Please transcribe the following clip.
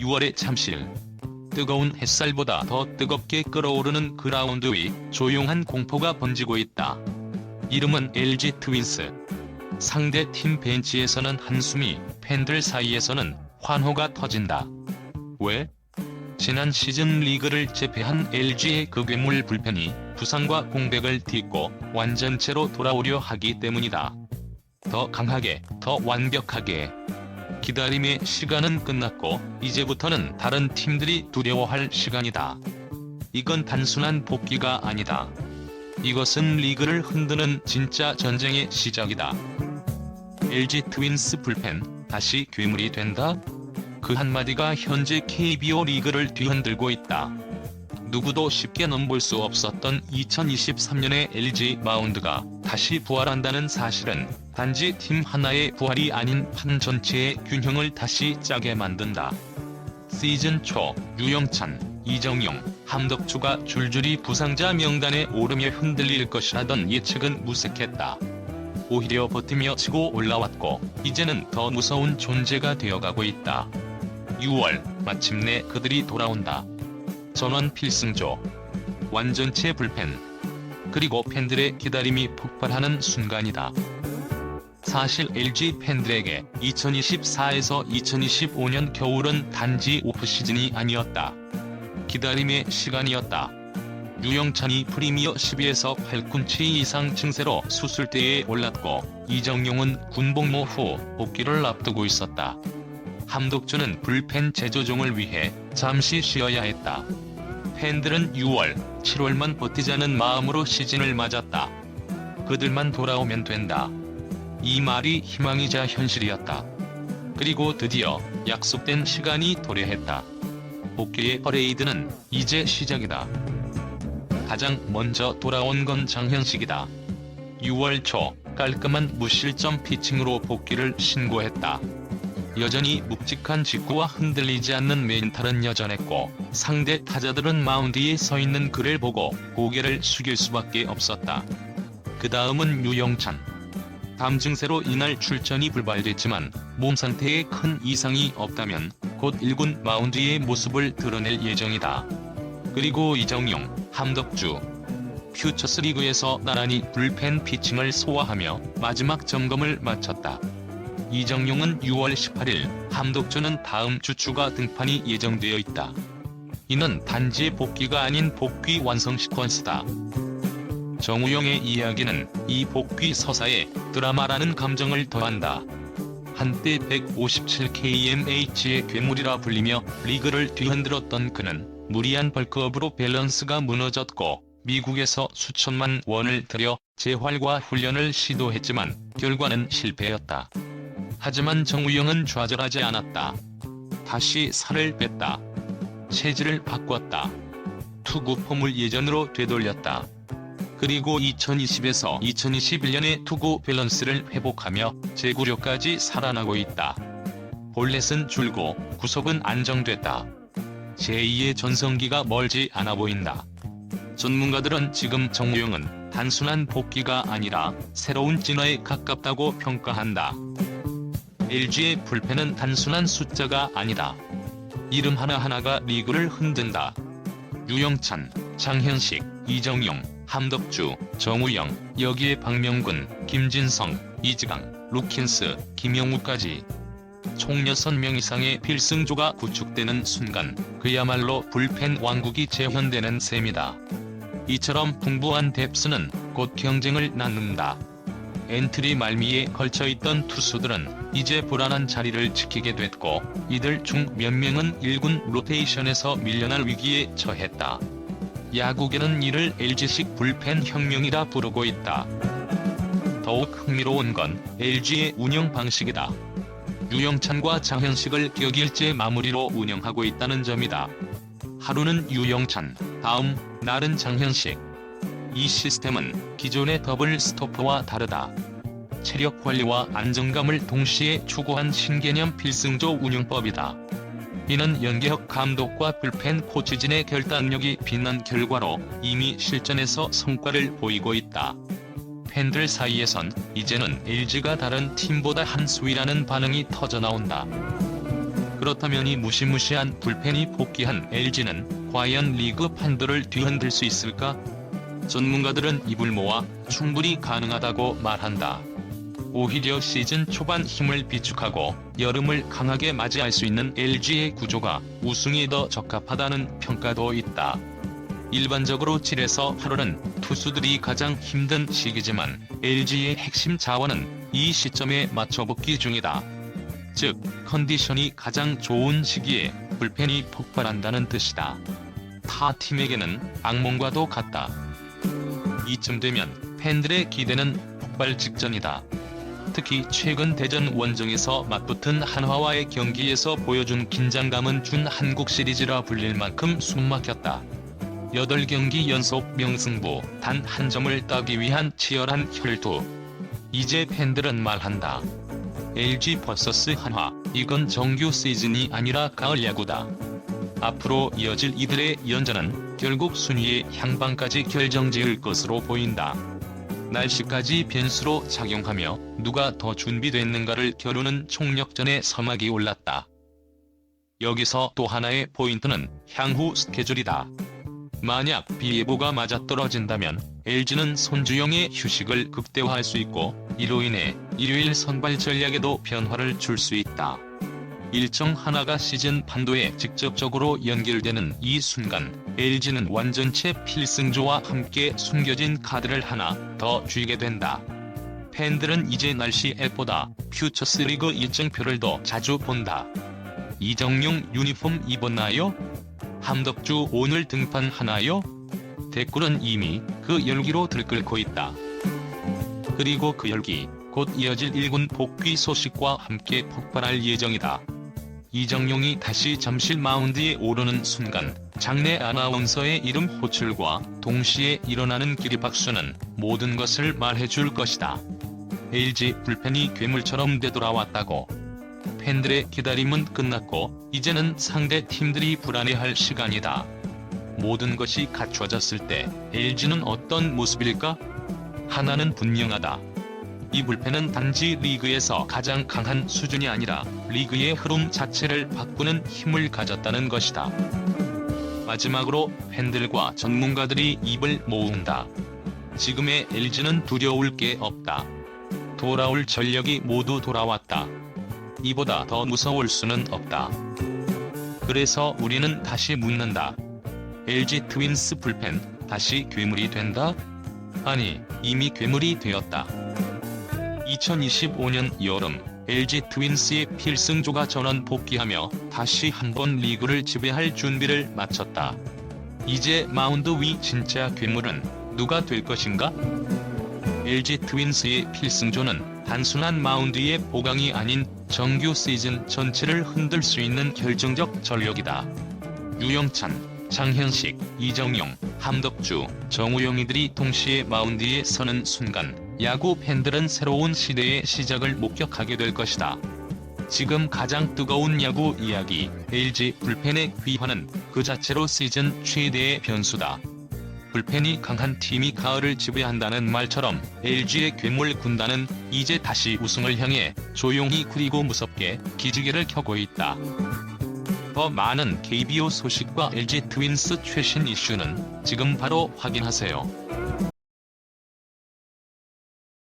6월의 잠실. 뜨거운 햇살보다 더 뜨겁게 끓어오르는 그라운드 위 조용한 공포가 번지고 있다. 이름은 LG 트윈스. 상대 팀 벤치에서는 한숨이, 팬들 사이에서는 환호가 터진다. 왜? 지난 시즌 리그를 제패한 LG의 그 괴물 불펜이 부상과 공백을 딛고 완전체로 돌아오려 하기 때문이다. 더 강하게, 더 완벽하게. 기다림의 시간은 끝났고 이제부터는 다른 팀들이 두려워할 시간이다. 이건 단순한 복귀가 아니다. 이것은 리그를 흔드는 진짜 전쟁의 시작이다. LG 트윈스 불펜 다시 괴물이 된다? 그 한마디가 현재 KBO 리그를 뒤흔들고 있다. 누구도 쉽게 넘볼 수 없었던 2023년의 LG 마운드가 다시 부활한다는 사실은 단지 팀 하나의 부활이 아닌 판 전체의 균형을 다시 짜게 만든다. 시즌 초 유영찬, 이정용, 함덕주가 줄줄이 부상자 명단에 오르며 흔들릴 것이라던 예측은 무색했다. 오히려 버티며 치고 올라왔고 이제는 더 무서운 존재가 되어가고 있다. 6월 마침내 그들이 돌아온다. 전원 필승조 완전체 불펜 그리고 팬들의 기다림이 폭발하는 순간이다. 사실 LG 팬들에게 2024에서 2025년 겨울은 단지 오프시즌이 아니었다. 기다림의 시간이었다. 유영찬이 프리미어 12에서 팔꿈치 이상 증세로 수술대에 올랐고 이정용은 군복무 후 복귀를 앞두고 있었다. 함독주는 불펜 재조정을 위해 잠시 쉬어야 했다. 팬들은 6월, 7월만 버티자는 마음으로 시즌을 맞았다. 그들만 돌아오면 된다. 이 말이 희망이자 현실이었다. 그리고 드디어 약속된 시간이 도래했다. 복귀의 퍼레이드는 이제 시작이다. 가장 먼저 돌아온 건 장현식이다. 6월 초 깔끔한 무실점 피칭으로 복귀를 신고했다. 여전히 묵직한 직구와 흔들리지 않는 멘탈은 여전했고 상대 타자들은 마운드에 서 있는 그를 보고 고개를 숙일 수밖에 없었다. 그 다음은 유영찬. 담 증세로 이날 출전이 불발됐지만 몸 상태에 큰 이상이 없다면 곧 1군 마운드의 모습을 드러낼 예정이다. 그리고 이정용, 함덕주. 퓨처스리그에서 나란히 불펜 피칭을 소화하며 마지막 점검을 마쳤다. 이정용은 6월 18일, 함덕주는 다음 주 추가 등판이 예정되어 있다. 이는 단지 복귀가 아닌 복귀 완성 시퀀스다. 정우영의 이야기는 이 복귀 서사에 드라마라는 감정을 더한다. 한때 157kmh의 괴물이라 불리며 리그를 뒤흔들었던 그는 무리한 벌크업으로 밸런스가 무너졌고 미국에서 수천만 원을 들여 재활과 훈련을 시도했지만 결과는 실패였다. 하지만 정우영은 좌절하지 않았다. 다시 살을 뺐다. 체질을 바꿨다. 투구 폼을 예전으로 되돌렸다. 그리고 2020에서 2021년의 투구 밸런스를 회복하며 제구력까지 살아나고 있다. 볼넷은 줄고 구속은 안정됐다. 제2의 전성기가 멀지 않아 보인다. 전문가들은 지금 정우영은 단순한 복귀가 아니라 새로운 진화에 가깝다고 평가한다. LG의 불펜은 단순한 숫자가 아니다. 이름 하나하나가 리그를 흔든다. 유영찬, 장현식, 이정용, 함덕주, 정우영, 여기에 박명근, 김진성, 이지강, 루킨스, 김영우까지 총 6명 이상의 필승조가 구축되는 순간 그야말로 불펜 왕국이 재현되는 셈이다. 이처럼 풍부한 뎁스는 곧 경쟁을 낳는다. 엔트리 말미에 걸쳐있던 투수들은 이제 불안한 자리를 지키게 됐고 이들 중 몇 명은 1군 로테이션에서 밀려날 위기에 처했다. 야구계는 이를 LG식 불펜 혁명이라 부르고 있다. 더욱 흥미로운 건 LG의 운영 방식이다. 유영찬과 장현식을 격일제 마무리로 운영하고 있다는 점이다. 하루는 유영찬, 다음 날은 장현식. 이 시스템은 기존의 더블 스토퍼와 다르다. 체력 관리와 안정감을 동시에 추구한 신개념 필승조 운영법이다. 이는 연계혁 감독과 불펜 코치진의 결단력이 빛난 결과로 이미 실전에서 성과를 보이고 있다. 팬들 사이에선 이제는 LG가 다른 팀보다 한 수위라는 반응이 터져나온다. 그렇다면 이 무시무시한 불펜이 복귀한 LG는 과연 리그 판도를 뒤흔들 수 있을까? 전문가들은 입을 모아 충분히 가능하다고 말한다. 오히려 시즌 초반 힘을 비축하고 여름을 강하게 맞이할 수 있는 LG의 구조가 우승에 더 적합하다는 평가도 있다. 일반적으로 7에서 8월은 투수들이 가장 힘든 시기지만 LG의 핵심 자원은 이 시점에 맞춰 복귀 중이다. 즉, 컨디션이 가장 좋은 시기에 불펜이 폭발한다는 뜻이다. 타 팀에게는 악몽과도 같다. 이쯤 되면 팬들의 기대는 폭발 직전이다. 특히 최근 대전 원정에서 맞붙은 한화와의 경기에서 보여준 긴장감은 준 한국 시리즈라 불릴 만큼 숨막혔다. 8경기 연속 명승부, 단 한 점을 따기 위한 치열한 혈투. 이제 팬들은 말한다. LG vs 한화, 이건 정규 시즌이 아니라 가을 야구다. 앞으로 이어질 이들의 연전은 결국 순위의 향방까지 결정지을 것으로 보인다. 날씨까지 변수로 작용하며 누가 더 준비됐는가를 겨루는 총력전의 서막이 올랐다. 여기서 또 하나의 포인트는 향후 스케줄이다. 만약 비 예보가 맞아떨어진다면 LG는 손주영의 휴식을 극대화할 수 있고 이로 인해 일요일 선발 전략에도 변화를 줄 수 있다. 일정 하나가 시즌 판도에 직접적으로 연결되는 이 순간 LG는 완전체 필승조와 함께 숨겨진 카드를 하나 더 쥐게 된다. 팬들은 이제 날씨 앱보다 퓨처스 리그 일정표를 더 자주 본다. 이정용 유니폼 입었나요? 함덕주 오늘 등판하나요? 댓글은 이미 그 열기로 들끓고 있다. 그리고 그 열기 곧 이어질 1군 복귀 소식과 함께 폭발할 예정이다. 이정용이 다시 잠실 마운드에 오르는 순간 장내 아나운서의 이름 호출과 동시에 일어나는 기립박수는 모든 것을 말해줄 것이다. LG 불펜이 괴물처럼 되돌아왔다고. 팬들의 기다림은 끝났고 이제는 상대 팀들이 불안해할 시간이다. 모든 것이 갖춰졌을 때 LG는 어떤 모습일까? 하나는 분명하다. 이 불펜은 단지 리그에서 가장 강한 수준이 아니라 리그의 흐름 자체를 바꾸는 힘을 가졌다는 것이다. 마지막으로 팬들과 전문가들이 입을 모은다. 지금의 LG는 두려울 게 없다. 돌아올 전력이 모두 돌아왔다. 이보다 더 무서울 수는 없다. 그래서 우리는 다시 묻는다. LG 트윈스 불펜 다시 괴물이 된다? 아니, 이미 괴물이 되었다. 2025년 여름 LG 트윈스의 필승조가 전원 복귀하며 다시 한번 리그를 지배할 준비를 마쳤다. 이제 마운드 위 진짜 괴물은 누가 될 것인가? LG 트윈스의 필승조는 단순한 마운드의 보강이 아닌 정규 시즌 전체를 흔들 수 있는 결정적 전력이다. 유영찬, 장현식, 이정용, 함덕주, 정우영이들이 동시에 마운드에 서는 순간 야구 팬들은 새로운 시대의 시작을 목격하게 될 것이다. 지금 가장 뜨거운 야구 이야기, LG 불펜의 귀환은 그 자체로 시즌 최대의 변수다. 불펜이 강한 팀이 가을을 지배한다는 말처럼 LG의 괴물 군단은 이제 다시 우승을 향해 조용히 그리고 무섭게 기지개를 켜고 있다. 더 많은 KBO 소식과 LG 트윈스 최신 이슈는 지금 바로 확인하세요.